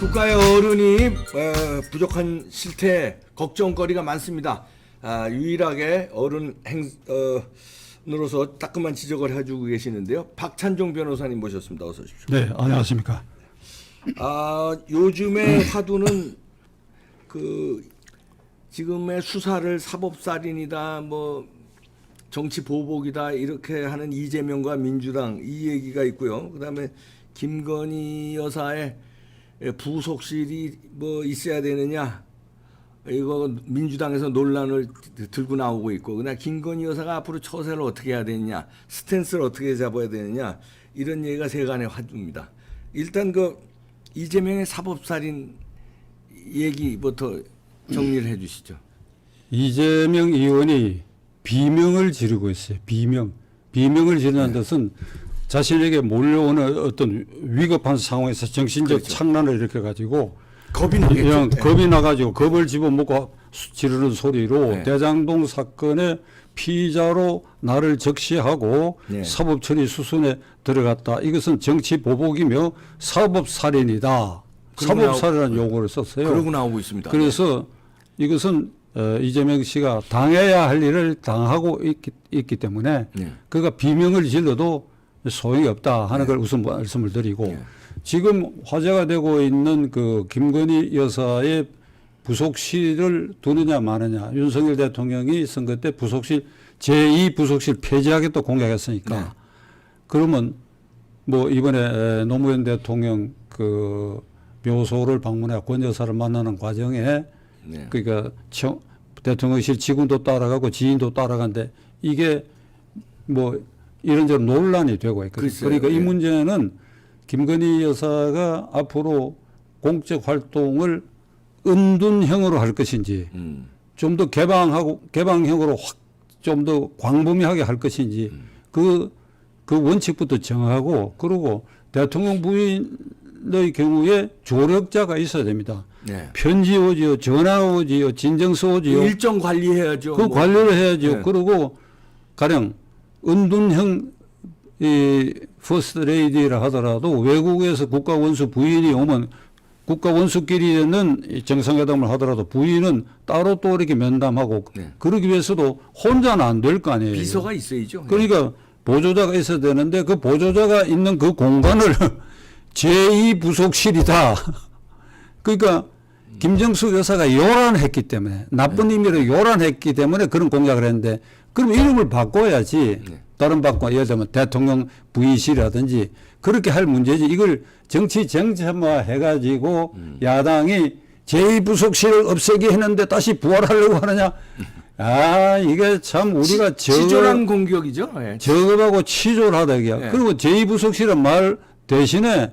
국가의 어른이 어, 부족한 실태 걱정거리가 많습니다. 아, 유일하게 어른 행 어, 으로서 따끔한 지적을 해주고 계시는데요. 박찬종 변호사님 모셨습니다. 어서 오십시오. 네, 안녕하십니까. 아 요즘의 화두는 그 지금의 수사를 사법살인이다 뭐 정치 보복이다 이렇게 하는 이재명과 민주당 이 얘기가 있고요. 그다음에 김건희 여사의 부속실이 뭐 있어야 되느냐 이거 민주당에서 논란을 들고 나오고 있고 그나 김건희 여사가 앞으로 처세를 어떻게 해야 되느냐 스탠스를 어떻게 잡아야 되느냐 이런 얘기가 세간의 화두입니다. 일단 그 이재명의 사법살인 얘기부터 정리를 해주시죠. 이재명 의원이 비명을 지르고 있어요. 비명. 비명을 지르는 것은 자신에게 몰려오는 어떤 위급한 상황에서 정신적 그렇죠. 착란을 일으켜 가지고 겁이 나겠죠. 그냥 네. 겁이 나가지고 겁을 집어먹고 수- 지르는 소리로 네. 대장동 사건의 피의자로 나를 적시하고 네. 사법처리 수순에 들어갔다. 이것은 정치 보복이며 사법살인이다. 사법살인이라는 용어를 썼어요. 그러고 나오고 있습니다. 그래서 이것은 어, 이재명 씨가 당해야 할 일을 당하고 있기, 있기 때문에 네. 그가 비명을 질러도 소용이 없다 하는 걸 우선 말씀을 드리고 네. 지금 화제가 되고 있는 그 김건희 여사의 부속실을 두느냐 마느냐 윤석열 대통령이 선거 때 부속실 제2 부속실 폐지하겠다 공약했으니까 네. 그러면 뭐 이번에 에, 노무현 대통령 그 묘소를 방문해 권 여사를 만나는 과정에 네. 그러니까 청- 대통령실 직원도 따라가고 지인도 따라간데 이게 뭐 이런저런 논란이 되고 있거든요. 글쎄요. 그러니까 이 예. 문제는 김건희 여사가 앞으로 공적 활동을 은둔형으로 할 것인지 음. 좀더 개방하고 개방형으로 확 좀 더 광범위하게 할 것인지 그, 그 원칙부터 정하고 그리고 대통령 부인의 경우에 조력자가 있어야 됩니다. 네. 편지 오지요, 전화 오지요, 진정서 오지요. 일정 관리해야죠. 그 뭐. 관리를 해야죠. 네. 그리고 가령 은둔형 이 퍼스트 레이디라 하더라도 외국에서 국가 원수 부인이 오면 국가 원수끼리는 이 정상회담을 하더라도 부인은 따로 또 이렇게 면담하고 네. 그러기 위해서도 혼자는 안 될 거 아니에요. 비서가 있어야죠. 그러니까 보조자가 있어야 되는데 그 보조자가 있는 그 공간을 제2 부속실이다. 그러니까 김정숙 여사가 요란했기 때문에 나쁜 의미로 요란했기 때문에 그런 공약을 했는데 그럼 이름을 바꿔야지. 네. 다른 바꿔 예를 들면 대통령 부의실이라든지 그렇게 할 문제지 이걸 정치 정체화 해가지고 음. 야당이 제2부속실을 없애기 했는데 다시 부활하려고 하느냐. 아 이게 참 우리가 저 치졸한 공격이죠. 예. 저급하고 치졸하다 이게. 네. 그리고 제2부속실은 말 대신에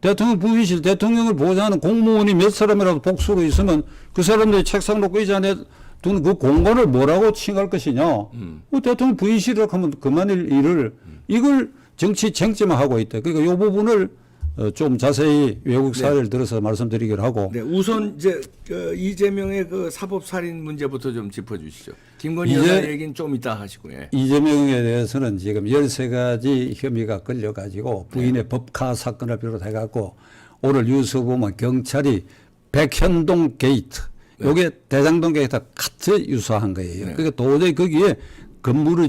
대통령 부의실 대통령을 보좌하는 공무원이 몇 사람이라도 복수로 있으면 그 사람들이 책상 놓고 의자 안에 두는 그 공간을 뭐라고 칭할 것이냐. 음. 뭐 대통령 부의실이라고 하면 그만일 일을 이걸 정치 쟁점화 하고 있다. 그러니까 이 부분을 어, 좀 자세히 외국 사례를 들어서 말씀드리기로 하고 네, 우선 이제 그 이재명의 그 사법 살인 문제부터 좀 짚어주시죠. 김건희 여사 얘기는 좀 이따 하시고 예. 이재명에 대해서는 지금 13가지 혐의가 걸려가지고 부인의 법카 사건을 비롯해갖고 오늘 뉴스 보면 경찰이 백현동 게이트, 요게 대장동 게이트 같이 유사한 거예요. 네. 그러니까 도저히 거기에 건물을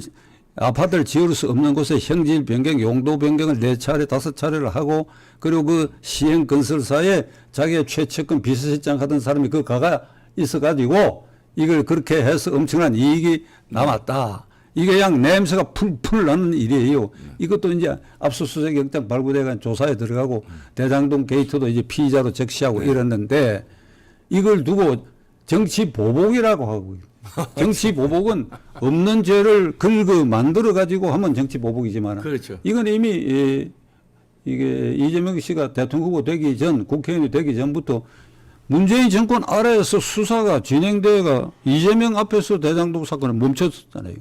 아파트를 지을 수 없는 곳에 형질 변경, 용도 변경을 네 차례, 다섯 차례를 하고 그리고 그 시행 건설사에 자기의 최측근 비서실장 하던 사람이 그 가가 있어가지고 이걸 그렇게 해서 엄청난 이익이 남았다. 이게 그냥 냄새가 풀풀 나는 일이에요. 이것도 이제 압수수색 영장 발부돼간 조사에 들어가고 대장동 게이트도 이제 피의자로 적시하고 이랬는데 이걸 두고 정치 보복이라고 하고 정치 보복은 없는 죄를 긁어 만들어 가지고 하면 정치 보복이지만 그렇죠. 이건 이미 이, 이게 이재명 씨가 대통령 후보 되기 전 국회의원이 되기 전부터 문재인 정권 아래에서 수사가 진행되가 이재명 앞에서 대장동 사건을 멈췄잖아요.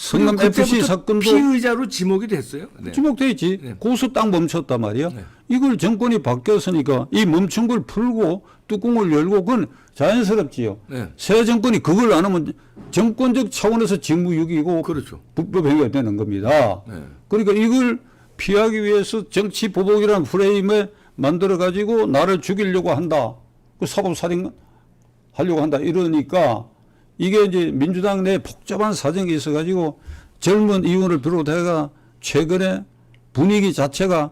성남 FC 사건도 피의자로 지목이 됐어요. 네. 지목돼 있지. 네. 고수 딱 멈췄단 말이야. 네. 이걸 정권이 바뀌었으니까 이 멈춘 걸 풀고 뚜껑을 열고 그건 자연스럽지요. 네. 새 정권이 그걸 안 하면 정권적 차원에서 직무유기고 그렇죠. 불법 행위가 되는 겁니다. 네. 그러니까 이걸 피하기 위해서 정치 보복이라는 프레임에 만들어 가지고 나를 죽이려고 한다. 그 사법 살인 하려고 한다. 이러니까 이게 이제 민주당 내 복잡한 사정이 있어 가지고 젊은 의원을 비롯해가 최근에 분위기 자체가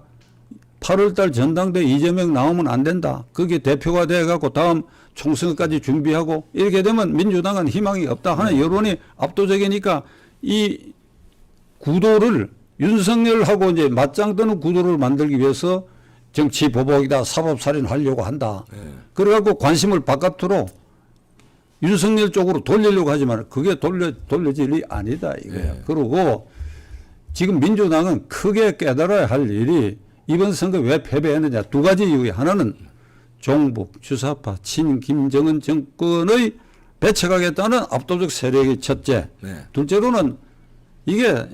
8월달 전당대 이재명 나오면 안 된다. 그게 대표가 돼 갖고 다음 총선까지 준비하고 이렇게 되면 민주당은 희망이 없다 하는 여론이 압도적이니까 이 구도를 윤석열하고 이제 맞짱 뜨는 구도를 만들기 위해서 정치 보복이다 사법 살인 하려고 한다. 그래갖고 관심을 바깥으로 윤석열 쪽으로 돌리려고 하지만 그게 돌려 돌려질 일이 아니다 이거야. 네. 그리고 지금 민주당은 크게 깨달아야 할 일이 이번 선거 왜 패배했느냐 두 가지 이유에 하나는 종북 주사파 친 김정은 정권의 배척하겠다는 압도적 세력이 첫째. 네. 둘째로는 이게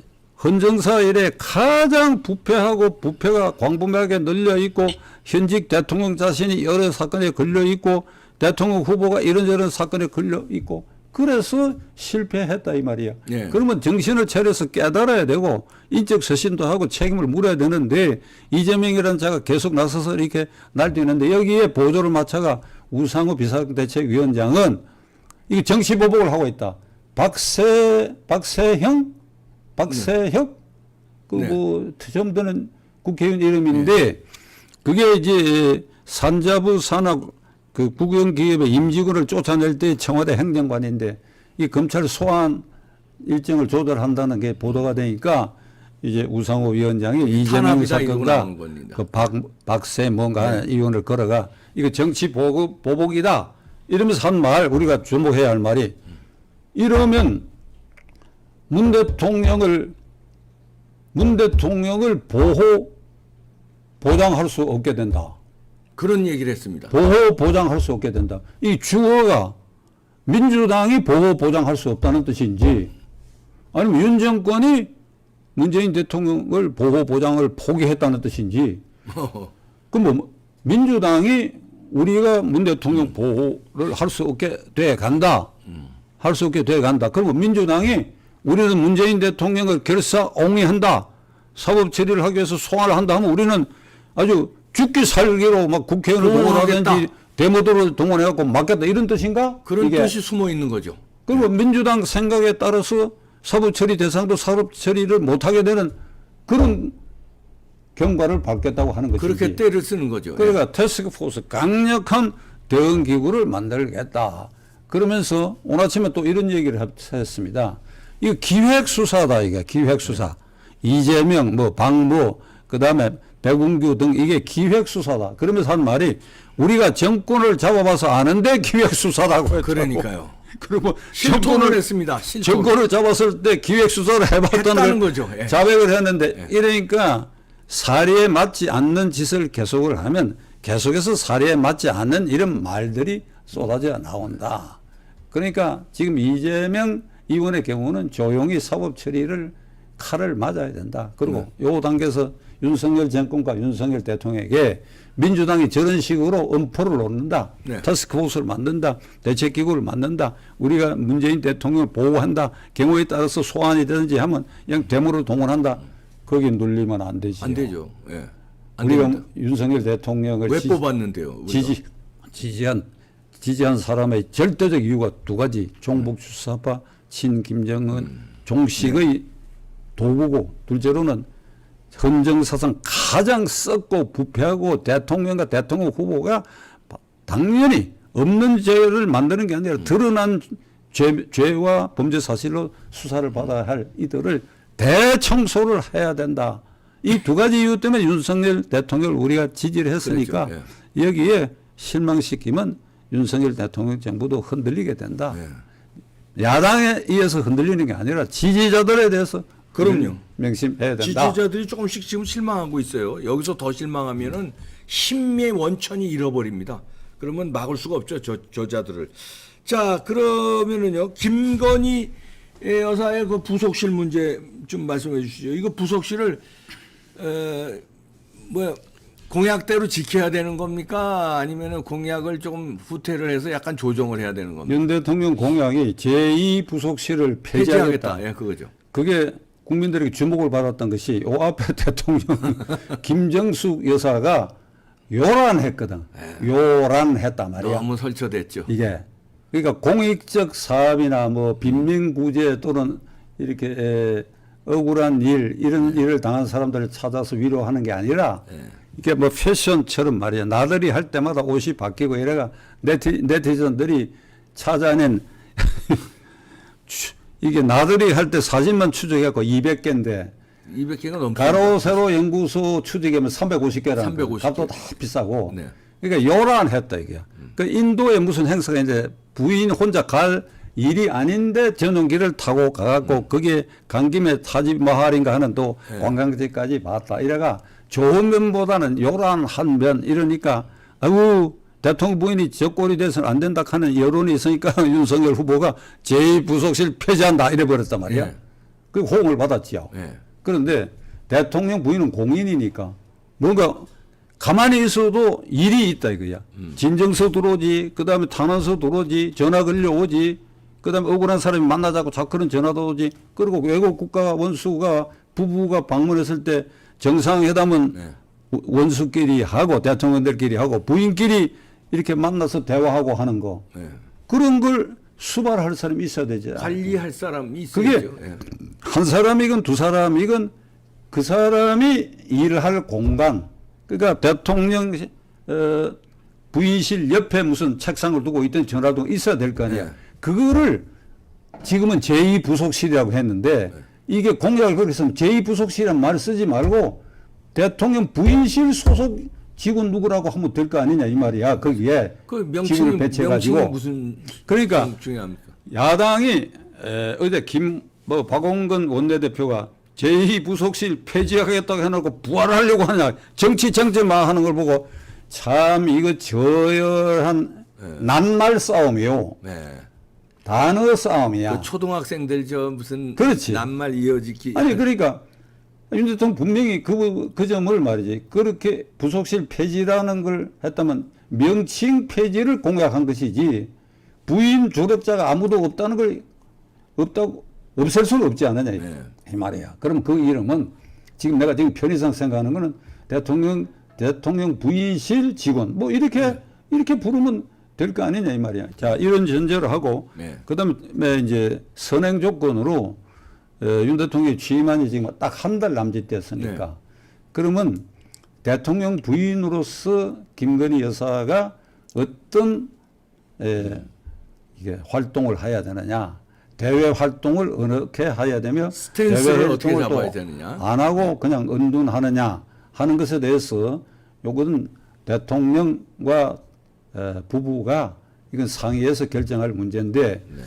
헌정사 이래 가장 부패하고 부패가 광범위하게 널려 있고 현직 대통령 자신이 여러 사건에 걸려 있고 대통령 후보가 이런저런 사건에 걸려 있고 그래서 실패했다 이 말이야. 예. 그러면 정신을 차려서 깨달아야 되고 인적 서신도 하고 책임을 물어야 되는데 이재명이라는 자가 계속 나서서 이렇게 날뛰는데 여기에 보조를 맞춰가 우상호 비상대책위원장은 이게 정치 보복을 하고 있다. 박세 박세형 박세혁 그 네. 뭐 처음 드는 국회의원 이름인데 그게 이제 산자부 산업 그 국영기업의 임직원을 쫓아낼 때 청와대 행정관인데 이 검찰 소환 일정을 조절한다는 게 보도가 되니까 이제 우상호 위원장이 이재명 탄압이다 이거 사건과. 그 박, 박세 뭔가 의원을 걸어가 이거 정치 보복, 보복이다 이러면서 한 말 우리가 주목해야 할 말이 이러면 문 대통령을 문 대통령을 보호 보장할 수 없게 된다. 그런 얘기를 했습니다. 보호 보장할 수 없게 된다. 이 주어가 민주당이 보호 보장할 수 없다는 뜻인지 아니면 윤 정권이 문재인 대통령을 보호 보장을 포기했다는 뜻인지 그럼 뭐 민주당이 우리가 문 대통령 보호를 할 수 없게 돼 간다. 할 수 없게 돼 간다. 그러면 민주당이 우리는 문재인 대통령을 결사옹위한다. 사법 처리를 하기 위해서 소환을 한다 하면 우리는 아주 죽기 살기로 막 국회의원을 동원하겠다. 동원하든지 데모도를 동원해갖고 막겠다 이런 뜻인가? 그런 이게. 뜻이 숨어 있는 거죠. 그리고 민주당 생각에 따라서 사법 처리 대상도 사법 처리를 못하게 되는 그런 경과를 밟겠다고 하는 것이지. 그렇게 때를 쓰는 거죠. 그러니까 태스크포스 강력한 대응 기구를 만들겠다. 그러면서 오늘 아침에 또 이런 얘기를 했- 했습니다. 이거 기획 수사다 이게 기획 수사. 이재명 뭐 방무 그다음에 백운규 등 이게 기획 수사다. 그러면서 한 말이 우리가 정권을 잡아봐서 아는데 기획 수사라고 했다고. 그러니까요. 그리고 정권을 했습니다. 실토. 정권을 잡았을 때 기획 수사를 해봤다는 거죠. 예. 자백을 했는데 이러니까 사리에 맞지 않는 짓을 계속을 하면 계속해서 사리에 맞지 않는 이런 말들이 쏟아져 나온다. 그러니까 지금 이재명 의원의 경우는 조용히 사법 처리를 칼을 맞아야 된다. 그리고 네. 요 단계에서 윤석열 정권과 윤석열 대통령에게 민주당이 저런 식으로 엄포를 놓는다. 네. 타스크포스를 만든다. 대책기구를 만든다. 우리가 문재인 대통령을 보호한다. 경우에 따라서 소환이 되든지 하면 그냥 데모를 동원한다. 거기 눌리면 안 되지. 안 되죠. 예. 안 우리가 됩니다. 윤석열 대통령을 왜 지- 뽑았는데요? 우리가? 지지 지지한 지지한 사람의 절대적 이유가 두 가지 종북 주사파 친 김정은 종식의 도구고 둘째로는 헌정사상 가장 썩고 부패하고 대통령과 대통령 후보가 당연히 없는 죄를 만드는 게 아니라 드러난 죄, 죄와 범죄 사실로 수사를 받아야 할 이들을 대청소를 해야 된다. 이 두 가지 이유 때문에 윤석열 대통령을 우리가 지지를 했으니까 그렇죠. 여기에 실망시키면 윤석열 대통령 정부도 흔들리게 된다. 예. 야당에 의해서 흔들리는 게 아니라 지지자들에 대해서 그럼요. 명심해야 된다. 지지자들이 조금씩 지금 실망하고 있어요. 여기서 더 실망하면은 신의 원천이 잃어버립니다. 그러면 막을 수가 없죠. 저, 저자들을. 자, 그러면은요. 김건희 여사의 그 부속실 문제 좀 말씀해 주시죠. 이거 부속실을 에, 뭐 공약대로 지켜야 되는 겁니까? 아니면은 공약을 조금 후퇴를 해서 약간 조정을 해야 되는 겁니까? 윤 대통령 공약이 제2 부속실을 폐지하겠다. 폐지하겠다. 예, 그거죠. 그게 국민들에게 주목을 받았던 것이 요 앞에 대통령 김정숙 여사가 요란했거든. 요란했단 말이야. 네. 너무 설쳐됐죠. 이게 그러니까 공익적 사업이나 뭐 빈민구제 또는 이렇게 에, 억울한 일 이런 일을 당한 사람들을 찾아서 위로하는 게 아니라 이게 뭐 패션처럼 말이야 나들이 할 때마다 옷이 바뀌고 이래가 네티, 네티즌들이 찾아낸 추- 이게 나들이 할 때 사진만 추적해갖고 200개인데 200개가 넘게. 가로 세로 연구소 추적하면 350개라는 350 개. 값도 다 비싸고 네. 그러니까 요란했다 이게 그 인도에 무슨 행사가 이제 부인 혼자 갈 일이 아닌데 전용기를 타고 가갖고 거기에 간 김에 타지 마할인가 하는 또 네. 관광지까지 봤다 이래가 좋은 면보다는 요란한 면 이러니까 아이고 대통령 부인이 저 꼴이 돼서는 안 된다 하는 여론이 있으니까 윤석열 후보가 제2부속실 폐지한다 이래 버렸단 말이야 네. 그 호응을 받았지요. 네. 그런데 대통령 부인은 공인이니까 뭔가 가만히 있어도 일이 있다 이거야. 진정서 들어오지, 그 다음에 탄원서 들어오지, 전화 걸려오지, 그 다음에 억울한 사람이 만나자고 자꾸 그런 전화도 오지. 그리고 외국 국가 원수가 부부가 방문했을 때 정상회담은 네. 원수끼리 하고 대통령들끼리 하고 부인끼리 이렇게 만나서 대화하고 하는 거. 네. 그런 걸 수발할 사람이 있어야 되지. 관리할 사람이 그게 있어야죠. 예. 한 사람이건 두 사람이건 그 사람이 일할 공간 그러니까 대통령 어, 부인실 옆에 무슨 책상을 두고 있던 전화도 있어야 될 거 아니야. 네. 그거를 지금은 제2부속실이라고 했는데 이게 공약을 그렇게 쓰면 제2부속실이라는 말을 쓰지 말고 대통령 부인실 소속 직원 누구라고 하면 될 거 아니냐 이 말이야. 거기에 그 명칭이 배치해가지고 무슨 그러니까 중요합니까? 야당이 에, 어제 김뭐 박홍근 원내대표가 제2부속실 폐지하겠다고 해놓고 부활하려고 하냐 정치 정제만 하는 걸 보고 참 이거 저열한 낱말 싸움이요 네. 단어 싸움이야 그 초등학생들 저 무슨 그렇지. 낱말 이어지기 아니 그러니까 윤 대통령 분명히 그, 그 점을 말이지 그렇게 부속실 폐지라는 걸 했다면 명칭 폐지를 공약한 것이지 부인 졸업자가 아무도 없다는 걸 없다고 없앨 수는 없지 않느냐 이- 네. 이 말이야. 그럼 그 이름은 지금 내가 지금 편의상 생각하는 거는 대통령 대통령 부인실 직원 뭐 이렇게 네. 이렇게 부르면 될 거 아니냐 이 말이야. 자 이런 전제를 하고 네. 그다음에 이제 선행 조건으로 어, 윤 대통령이 취임한 지 지금 딱 한 달 남짓 됐으니까 네. 그러면 대통령 부인으로서 김건희 여사가 어떤 에, 이게 활동을 해야 되느냐 대외 활동을 어떻게 해야 되며 스탠스를 어떻게 잡아야 또 되느냐. 안 하고 그냥 은둔하느냐 하는 것에 대해서 요거는 대통령과 에, 부부가 이건 상의해서 결정할 문제인데 네.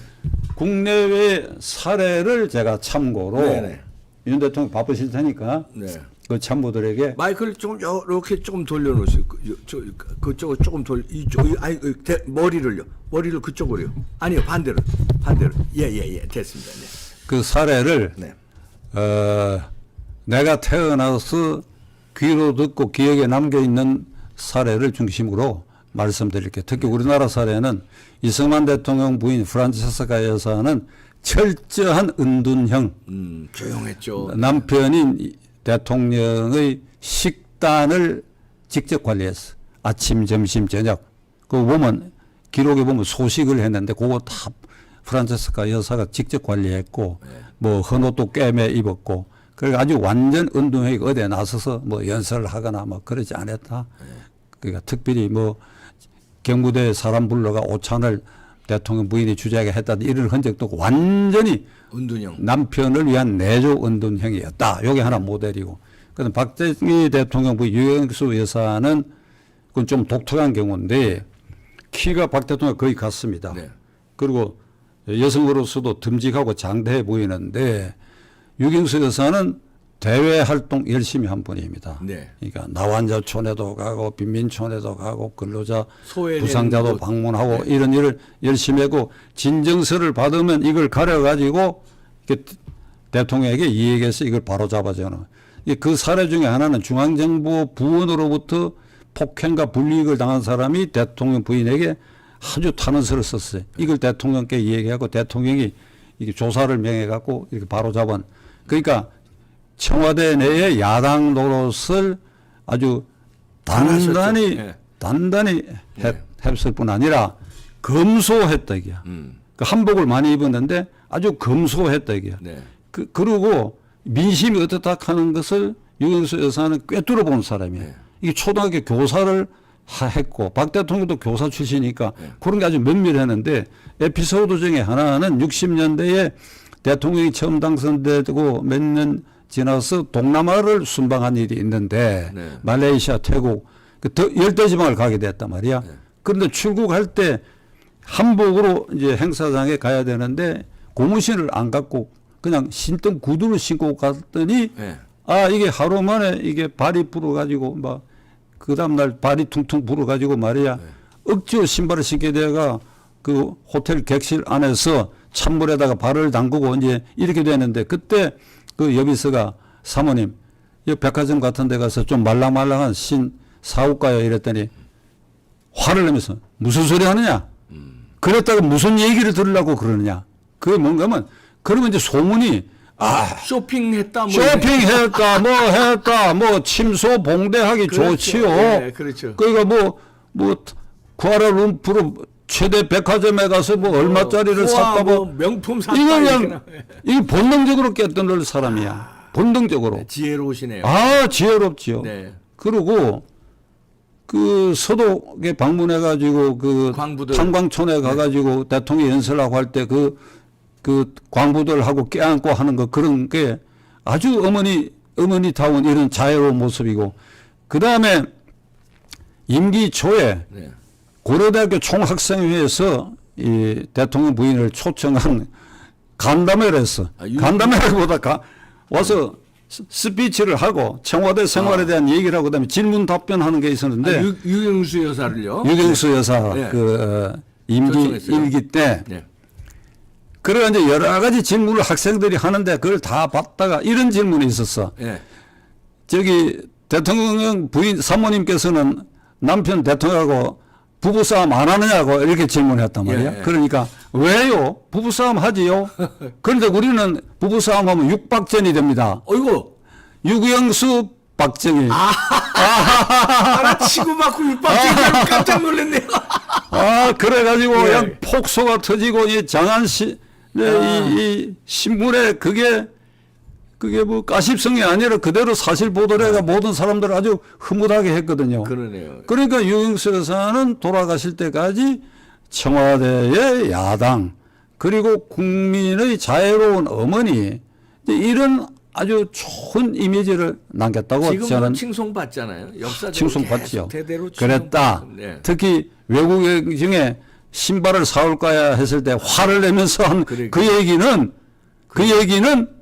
국내외 사례를 제가 참고로 네네. 윤 대통령 바쁘실 테니까 네. 그 참모들에게 마이크를 좀 이렇게 조금 돌려놓으시고 그, 요- 저 그쪽을 조금 돌 이쪽 이- 아니 그 대- 머리를요. 머리를 그쪽으로요. 아니요 반대로 반대로. 예예예. 됐습니다. 그 사례를 네. 어, 내가 태어나서 귀로 듣고 기억에 남겨 있는 사례를 중심으로 말씀드릴게요. 특히 우리나라 사례는 이승만 대통령 부인 프란체스카 여사는 철저한 은둔형 음 조용했죠 남편인 이 대통령의 식단을 직접 관리했어. 아침, 점심, 저녁. 그거 보면 기록에 보면 소식을 했는데 그거 다 프란체스카 여사가 직접 관리했고 뭐 헌옷도 꿰매 입었고 그러니까 아주 완전 운동회가 어디에 나서서 뭐 연설을 하거나 뭐 그러지 않았다. 그러니까 특별히 뭐 경무대 사람 불러가 오찬을 대통령 부인이 주재하게 했다 이런 흔적도 완전히 은둔형 남편을 위한 내조 은둔형이었다. 요게 하나 모델이고. 그다음 박정희 대통령 부 유영수 여사는 그건 좀 독특한 경우인데 키가 박 대통령 거의 같습니다. 네. 그리고 여성으로서도 듬직하고 장대해 보이는데 유경수 여사는 대외 활동 열심히 한 분입니다. 네. 그러니까 나환자촌에도 가고 빈민촌에도 가고 근로자 부상자도 곳. 방문하고 이런 일을 열심히 하고 진정서를 받으면 이걸 가려 가지고 대통령에게 이야기해서 이걸 바로 잡아주는 이그 사례 중에 하나는 중앙정부 부원으로부터 폭행과 불이익을 당한 사람이 대통령 부인에게 아주 탄원서를 썼어요. 이걸 대통령께 이야기하고 대통령이 이게 조사를 명해 갖고 이렇게 바로 잡은 그러니까 청와대 내에 야당 노릇을 아주 단단히 네. 단단히 했, 했을 뿐 아니라 검소했다 이게야. 음. 그 한복을 많이 입었는데 아주 검소했다 이게야. 네. 그 그러고 민심이 어떻다 하는 것을 유영수 여사는 꿰뚫어 본 사람이에요. 네. 이게 초등학교 교사를 하- 했고 박 대통령도 교사 출신이니까 그런 게 아주 면밀했는데 에피소드 중에 하나는 60년대에 대통령이 처음 당선되고 몇년 지나서 동남아를 순방한 일이 있는데 네. 말레이시아, 태국 그 더- 열대지방을 가게 됐단 말이야. 그런데 출국할 때 한복으로 이제 행사장에 가야 되는데 고무신을 안 갖고 그냥 신던 구두를 신고 갔더니 네. 아 이게 하루 만에 이게 발이 불어가지고 막 그 다음날 발이 퉁퉁 불어가지고 말이야 억지로 신발을 신게 돼가 그 호텔 객실 안에서 찬물에다가 발을 담그고 이제 이렇게 되는데 그때 그 여비서가 사모님 이 백화점 같은 데 가서 좀 말랑말랑한 신 사올까요 이랬더니 화를 내면서 무슨 소리 하느냐 그랬다가 무슨 얘기를 들으려고 그러느냐 그게 뭔가 하면 그러면 이제 소문이 아 쇼핑했다 뭐 쇼핑했다, 뭐 했다, 뭐 침소 봉대하기 그렇죠. 좋지요. 예, 그렇죠. 그러니까 뭐, 뭐, 쿠알라룸푸르 최대 백화점에 가서 뭐 얼마짜리를 호화 샀다, 뭐 뭐. 명품 샀다 이거 이렇게 그냥, 나- 이게 본능적으로 깨뜨릴 사람이야. 본능적으로. 지혜로우시네요. 아, 지혜롭지요. 네. 그리고 그 서독에 방문해 가지고 그 광부들. 탄광촌에 가 가지고 대통령 연설하고 할 때 그 그 광부들하고 껴안고 하는 거 그런 게 아주 어머니 어머니다운 이런 자애로운 모습이고 그 다음에 임기 초에 네. 고려대학교 총학생회에서 이 대통령 부인을 초청한 간담회를 했어. 아, 유- 간담회보다 가, 와서 스- 스피치를 하고 청와대 생활에 대한 얘기를 하고 그다음에 질문 답변하는 게 있었는데 아, 유, 유경수 여사를요. 유경수 여사 네. 그 어, 임기 초청했어요. 일기 때 네. 그래 이제 여러 가지 질문을 학생들이 하는데 그걸 다 받다가 이런 질문이 있었어. 네. 저기 대통령 부인 사모님께서는 남편 대통령하고 부부싸움 안 하느냐고 이렇게 질문했단 말이야. 예, 예. 그러니까 왜요? 부부싸움 하지요. 그런데 우리는 부부싸움 하면 육박전이 됩니다. 어이구. 유경수 박정희. 아, 하나 치고 받고 육박지기로 깜짝 놀랐네요. 아, 그래가지고 예. 그냥 폭소가 터지고 이 장안시 네, 아. 이, 이 신문에 그게 그게 뭐 가십성이 아니라 그대로 사실 보도를 해가 모든 사람들 아주 흐뭇하게 했거든요. 그러네요. 그러니까 유영수 여사는 돌아가실 때까지 청와대의 야당 그리고 국민의 자애로운 어머니 이런 아주 좋은 이미지를 남겼다고 지금 저는 칭송 받잖아요. 역사적으로. 계속 대대로 그랬다. 네. 특히 외국인 중에 신발을 사올까야 했을 때 화를 내면서 한그 그러니까. 얘기는 그 얘기는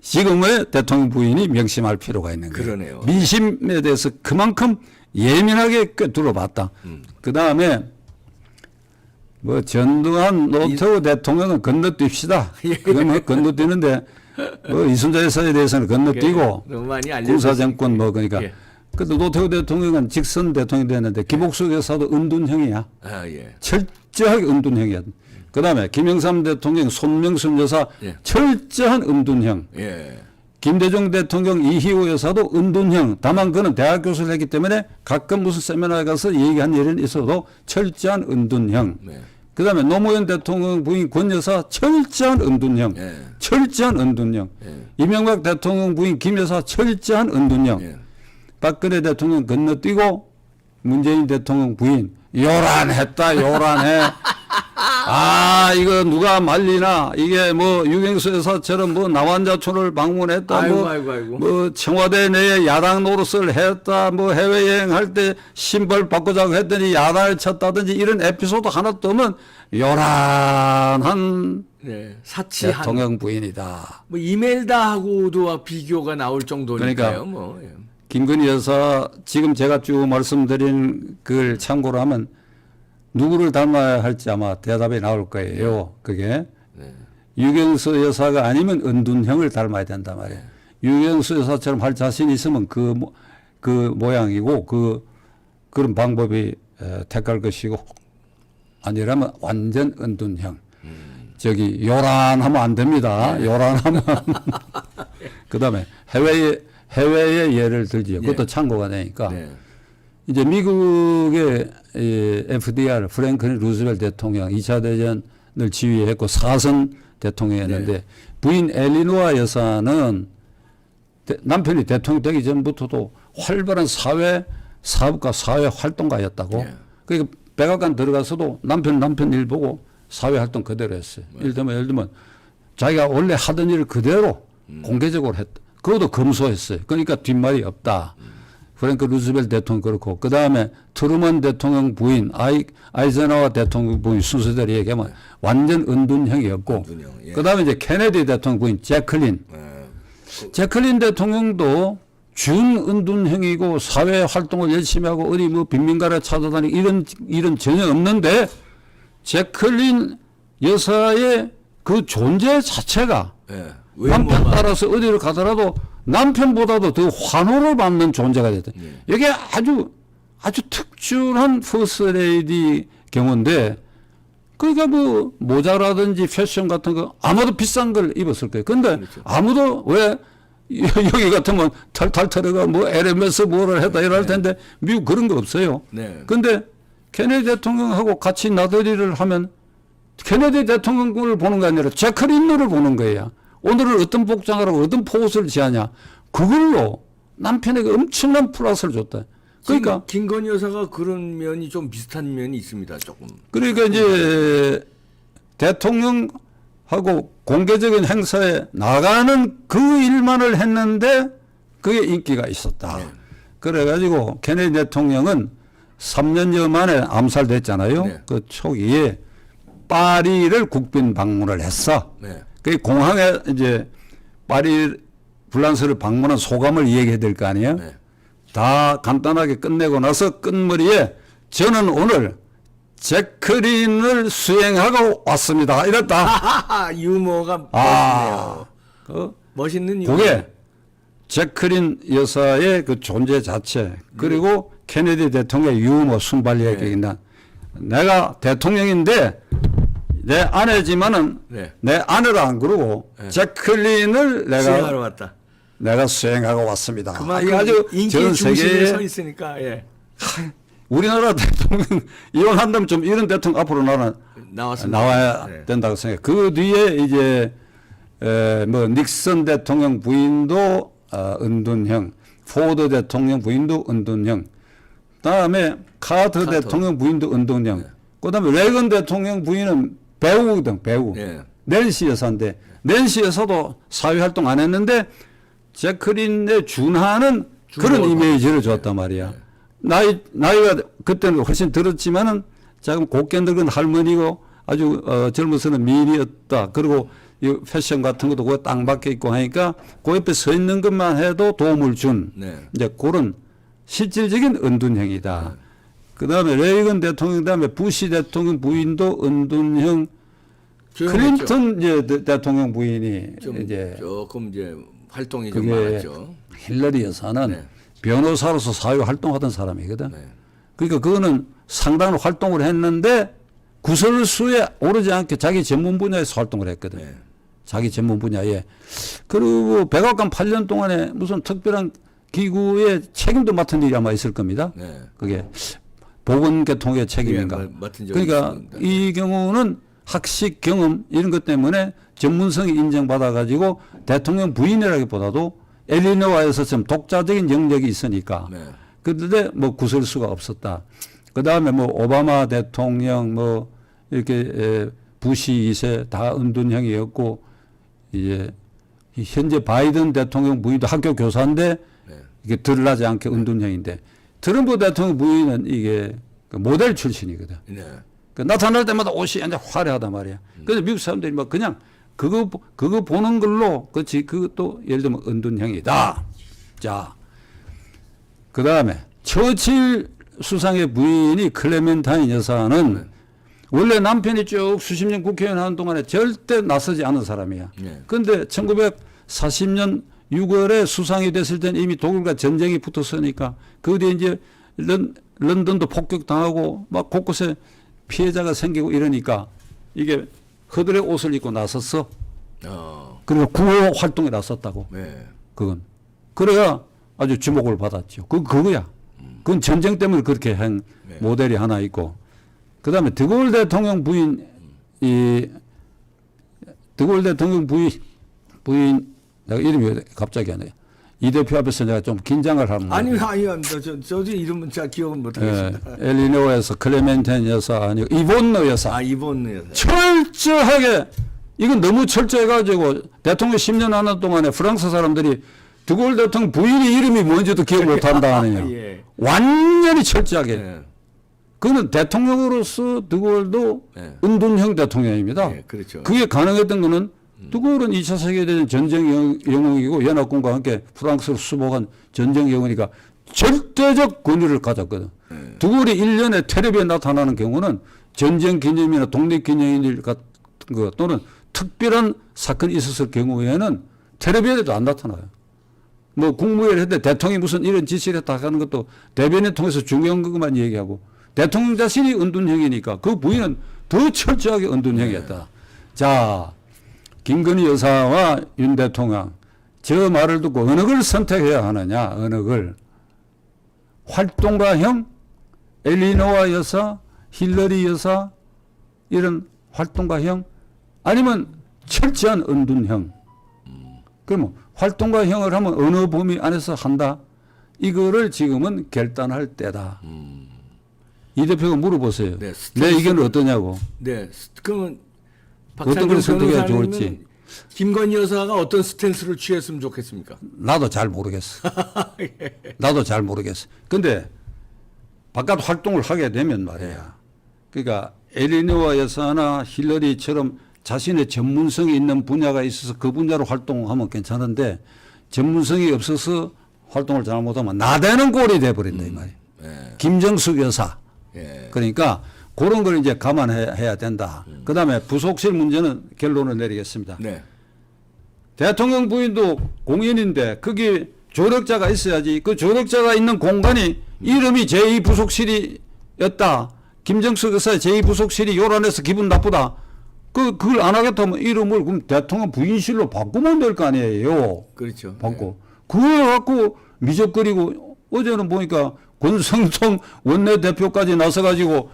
지금의 대통령 부인이 명심할 필요가 있는 거예요. 그러네요. 민심에 대해서 그만큼 예민하게 꿰뚫어 봤다. 음. 그 다음에 뭐 전두환 노태우 대통령은 건너뛰시다. 예. 그건 뭐 건너뛰는데 뭐 이순자 여사에 대해서는 건너뛰고 많이 알려. 군사 정권 뭐 그러니까 예. 그래도 노태우 대통령은 직선 대통령이 됐는데 김옥수 여사도 은둔형이야. 아 예. 철저하게 은둔형이야. 그다음에 김영삼 대통령, 손명순 여사 예. 철저한 은둔형. 예. 김대중 대통령 이희호 여사도 은둔형. 다만 그는 대학 교수를 했기 때문에 가끔 무슨 세미나에 가서 얘기한 일은 있어도 철저한 은둔형. 네. 그다음에 노무현 대통령 부인 권 여사 철저한 은둔형. 예. 철저한 은둔형. 예. 이명박 대통령 부인 김 여사 철저한 은둔형. 예. 박근혜 대통령 건너뛰고 문재인 대통령 부인 요란했다 요란해 아 이거 누가 말리나 이게 뭐 유경수 여사처럼 뭐 남한자촌을 방문했다 아이고, 뭐, 아이고, 아이고. 뭐 청와대 내에 야당 노릇을 했다 뭐 해외여행 할 때 신발 바꾸자고 했더니 야단을 쳤다든지 이런 에피소드 하나 뜨면 요란한 네. 사치한. 대통령 부인이다 뭐 이멜다 하고도 비교가 나올 정도니까요. 그러니까 뭐. 예. 김건희 여사 지금 제가 쭉 말씀드린 그걸 참고로 하면 누구를 닮아야 할지 아마 대답이 나올 거예요. 그게 네. 유경수 여사가 아니면 은둔형을 닮아야 된단 말이에요. 유경수 여사처럼 할 자신이 있으면 그, 모- 그 모양이고 그 그런 방법이 에, 택할 것이고 아니라면 완전 은둔형. 저기 요란하면 안 됩니다. 요란하면 그다음에 해외에 해외의 예를 들지요. 그것도 예. 참고가 되니까 네. 이제 미국의 이 FDR 프랭클린 루즈벨 대통령 2차 대전을 지휘했고 사선 대통령이었는데 네. 부인 엘리노아 여사는 대- 남편이 대통령 되기 전부터도 활발한 사회 사업가 사회 활동가였다고. 네. 그러니까 백악관 들어가서도 남편 남편 일 보고 사회 활동 그대로 했어요. 예를 들면 예를 들면 자기가 원래 하던 일을 그대로 공개적으로 했다. 그것도 검소했어요. 그러니까 뒷말이 없다. 프랭크 루즈벨 대통령 그렇고 그 다음에 트루먼 대통령 부인 아이 아이젠하워 대통령 부인 순서대로 얘기하면 완전 은둔형이었고 은둔형, 예. 그 다음에 이제 케네디 대통령 부인 제클린 예. 제클린 대통령도 준은둔형이고 사회 활동을 열심히 하고 어디 뭐 빈민가를 찾아다니고 이런 일은 전혀 없는데 제클린 여사의 그 존재 자체가 예. 외모가 따라서 어디를 가더라도 남편보다도 더 환호를 받는 존재가 됐다. 예. 이게 아주 아주 특출한 퍼스레이디 경우인데 그러니까 뭐 모자라든지 패션 같은 거 아무도 비싼 걸 입었을 거예요. 근데 그렇죠. 아무도 왜 여기 같으면 탈탈 털어가 뭐 LMS 뭐를 했다 이럴 텐데 미국 그런 거 없어요. 네. 근데 케네디 대통령하고 같이 나들이를 하면 케네디 대통령을 보는 게 아니라 제크린너를 보는 거예요. 오늘은 어떤 복장을 하고 어떤 포즈를 취하냐. 그걸로 남편에게 엄청난 플러스를 줬다. 그러니까 김, 김건희 여사가 그런 면이 좀 비슷한 면이 있습니다. 조금. 그러니까 이제 대통령하고 공개적인 행사에 나가는 그 일만을 했는데 그게 인기가 있었다. 네. 그래가지고 케네디 대통령은 3년여 만에 암살됐잖아요. 네. 그 초기에 파리를 국빈 방문을 했어. 네. 그 공항에 이제 파리 불란스를 방문한 소감을 얘기해야 될 거 아니에요. 네. 다 간단하게 끝내고 나서 끝머리에 저는 오늘 제크린을 수행하고 왔습니다. 이랬다. 유머가 아, 멋있네요. 그 멋있는 유머. 그게 제크린 여사의 그 존재 자체 그리고 케네디 대통령의 유머 순발력이 네. 있는 내가 대통령인데 내 아내지만은 네. 내 아내라 안 그러고 네. 제클린을 내가 수행하러 왔다. 내가 수행하고 왔습니다. 그만큼 아주 인기 전 중심에 서 있으니까 예. 우리나라 대통령 이혼한다면 좀 이런 대통령 앞으로 나는 나왔습니다. 나와야 네. 된다고 생각해. 그 뒤에 이제 에, 뭐 닉슨 대통령 부인도 어, 은둔형, 포드 대통령 부인도 은둔형, 다음에 카터, 카터. 대통령 부인도 은둔형, 네. 그다음에 레건 대통령 부인은 배우거든 배우. 예. 낸시 여사인데 낸시 여사도 사회 활동 안 했는데 제크린에 준하는 그런 이미지를 줬단 네. 말이야. 나이 나이가 그때는 훨씬 들었지만은 지금 곱게 늙은 할머니고 아주 어, 젊어서는 미인이었다. 그리고 이 패션 같은 것도 그거 땅 박혀 있고 하니까 그 옆에 서 있는 것만 해도 도움을 준 네. 이제 그런 실질적인 은둔형이다. 그 다음에 레이건 대통령 그다음에 부시 대통령 부인도 은둔형. 클린턴 이제 대- 대통령 부인이 좀 이제 조금 이제 활동이 좀 많았죠. 힐러리 여사는 네. 변호사로서 사회 활동하던 사람이거든. 네. 그러니까 그거는 상당한 활동을 했는데 구설수에 오르지 않게 자기 전문 분야에서 활동을 했거든. 네. 자기 전문 분야에. 그리고 백악관 8년 동안에 무슨 특별한 기구의 책임도 맡은 일이 아마 있을 겁니다. 네. 그게 보건계통의 책임인가. 예, 적이 그러니까. 이 경우는 학식 경험 이런 것 때문에 전문성이 인정받아 가지고 대통령 부인이라기보다도 엘리노와에서 좀 독자적인 영역이 있으니까 네. 그런데 뭐 구설 수가 없었다. 그 다음에 뭐 오바마 대통령 뭐 이렇게 에, 부시 2세 다 은둔형이었고 이제 이 현재 바이든 대통령 부인도 학교 교사인데 네. 이게 드러나지 않게 은둔형인데 트럼프 대통령 부인은 이게 그 모델 출신이거든. 네. 그 나타날 때마다 옷이 완전 화려하단 말이야. 그래서 미국 사람들이 막 그냥 그거 보- 그거 보는 걸로 그렇지 그것도 예를 들면 은둔형이다. 자, 그 다음에 처칠 수상의 부인이 클레멘타인 여사는 원래 남편이 쭉 수십 년 국회의원 하는 동안에 절대 나서지 않은 사람이야. 네. 근데 1940년 6월에 수상이 됐을 때는 이미 독일과 전쟁이 붙었으니까 그 뒤에 이제 런, 런던도 폭격당하고 막 곳곳에 피해자가 생기고 이러니까 이게 그들의 옷을 입고 나섰어. 어. 그리고 구호 활동에 나섰다고. 네. 그건. 그래야 아주 주목을 받았죠. 그, 그거야. 그건 전쟁 때문에 그렇게 한 네. 모델이 하나 있고 그다음에 드골 대통령 부인 이 드골 대통령 부인 부인 내가 이름이 왜 갑자기 안 해. 이 대표 앞에서 내가 좀 긴장을 하는 아니. 아니 아니 저 저도 이름은 잘 기억은 못 예, 하겠습니다. 엘리노에서 클레멘텐 여사 아니고 이본노 여사 아 이번 여사. 철저하게 이건 너무 철저해가지고 대통령 10년 하는 동안에 프랑스 사람들이 드골 대통령 부인의 이름이 뭔지도 기억 못한다 하느냐. 예. 완전히 철저하게. 예. 그는 대통령으로서 드골도 예. 은둔형 대통령입니다. 예, 그렇죠. 그게 가능했던 거는 드골은 2차 세계대전 전쟁 영- 영웅이고 연합군과 함께 프랑스를 수복한 전쟁 영웅이니까 절대적 권위를 가졌거든. 예. 드골이 1년에 텔레비에 나타나는 경우는 전쟁 기념이나 독립 기념일 같은 거 또는 특별한 사건이 있었을 경우에는 텔레비에도 안 나타나요. 뭐 국무회의를 했는데 대통령이 무슨 이런 지시를 했다 하는 것도 대변인 통해서 중요한 것만 얘기하고 대통령 자신이 은둔형이니까 그 부인은 더 철저하게 은둔형이었다. 자, 김건희 여사와 윤 대통령 저 말을 듣고 어느 걸 선택해야 하느냐 어느 걸 활동가형 엘리노와 여사 힐러리 여사 이런 활동가형 아니면 철저한 은둔형. 그러면 활동가형을 하면 어느 범위 안에서 한다. 이거를 지금은 결단할 때다. 이 대표가 물어보세요. 네, 내 의견은 어떠냐고. 네. 스- 그러면 어떤 걸 선택해야 좋을지. 김건희 여사가 어떤 스탠스를 취했으면 좋겠습니까? 나도 잘 모르겠어. 나도 잘 모르겠어. 근데 바깥 활동을 하게 되면 말이야. 그러니까 에리노와 여사나 힐러리처럼 자신의 전문성이 있는 분야가 있어서 그 분야로 활동하면 괜찮은데 전문성이 없어서 활동을 잘 못하면 나대는 꼴이 돼버린다 이 말이야. 예. 김정숙 여사. 예. 그러니까 그런 걸 이제 감안해야 된다. 그 다음에 부속실 문제는 결론을 내리겠습니다. 네. 대통령 부인도 공인인데 거기 조력자가 있어야지 그 조력자가 있는 공간이 이름이 제2부속실이었다. 김정숙 의사의 제2부속실이 요란해서 기분 나쁘다. 그, 그걸 안 하겠다면 이름을 그럼 대통령 부인실로 바꾸면 될 거 아니에요. 그렇죠. 바꿔. 그걸 갖고 미적거리고 어제는 보니까 권성동 원내대표까지 나서가지고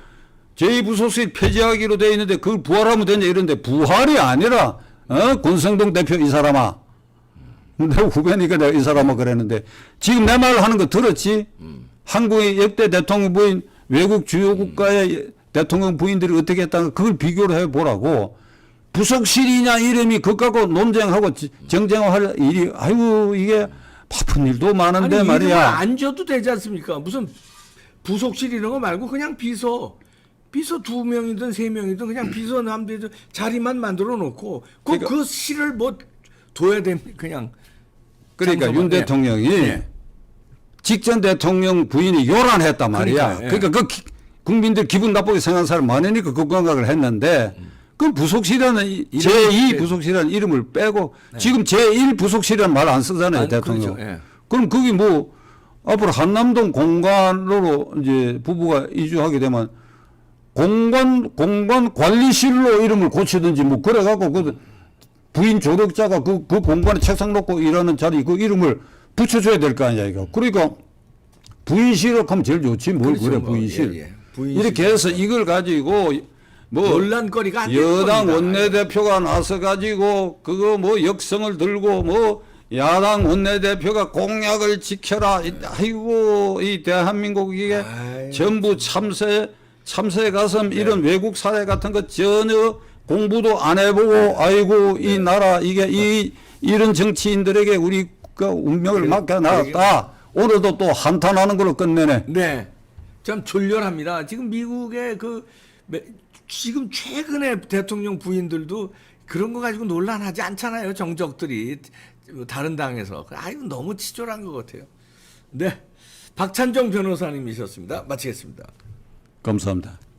제2부속실 폐지하기로 돼 있는데 그걸 부활하면 되냐 이런데 부활이 아니라 어? 권성동 대표 이 사람아. 내 후배니까 내가 이 사람아 그랬는데 지금 내말 하는 거 들었지? 한국의 역대 대통령 부인 외국 주요 국가의 대통령 부인들이 어떻게 했다는 그걸 비교를 해보라고. 부속실이냐 이름이 그것 갖고 논쟁하고 지- 정쟁할 일이 아이고 이게 바쁜 일도 많은데 아니, 말이야. 안 줘도 되지 않습니까? 무슨 부속실 이런 거 말고 그냥 비서. 비서 두 명이든 세 명이든 그냥 비서 남들 자리만 만들어 놓고 그, 그러니까- 그 실을 뭐 둬야 됩니까? 그냥 그러니까 윤 예. 대통령이 예. 직전 대통령 부인이 요란했단 말이야. 그러니까요, 예. 그러니까 그 기- 국민들 기분 나쁘게 생각하는 사람 많으니까 그 생각을 했는데 그 부속실이라는 이- 이름- 제2 예. 부속실이라는 이름을 빼고 지금 제1 부속실이라는 말 안 쓰잖아요, 안- 대통령. 그렇죠, 예. 그럼 거기 뭐 앞으로 한남동 공관으로 이제 부부가 이주하게 되면 공관 공관 관리실로 이름을 고치든지 뭐 그래 갖고 그 부인 조력자가 그, 그 공간에 책상 놓고 일하는 자리 그 이름을 붙여줘야 될 거 아니야 이거. 그러니까 부인실을 하면 제일 좋지 뭘 그렇죠, 그래 뭐, 부인실. 예, 예. 부인실. 이렇게 해서 이걸 가지고 뭐 논란거리가 여당. 원내대표가 나서 가지고 그거 뭐 역성을 들고 뭐 야당 원내대표가 공약을 지켜라. 이- 아이고 이 대한민국 이게 아이, 전부 참새 참새 가슴 이런 외국 사례 같은 거 전혀 공부도 안 해보고 아이고 이 나라 이게 이 이런 정치인들에게 우리 그 운명을 맡겨놨다. 오늘도 또 한탄하는 걸로 끝내네. 네. 참 졸렬합니다. 지금 미국의 그 매- 지금 최근에 대통령 부인들도 그런 거 가지고 논란하지 않잖아요. 정적들이 다른 당에서. 아이고 너무 치졸한 것 같아요. 네. 박찬정 변호사님이셨습니다. 마치겠습니다. 감사합니다.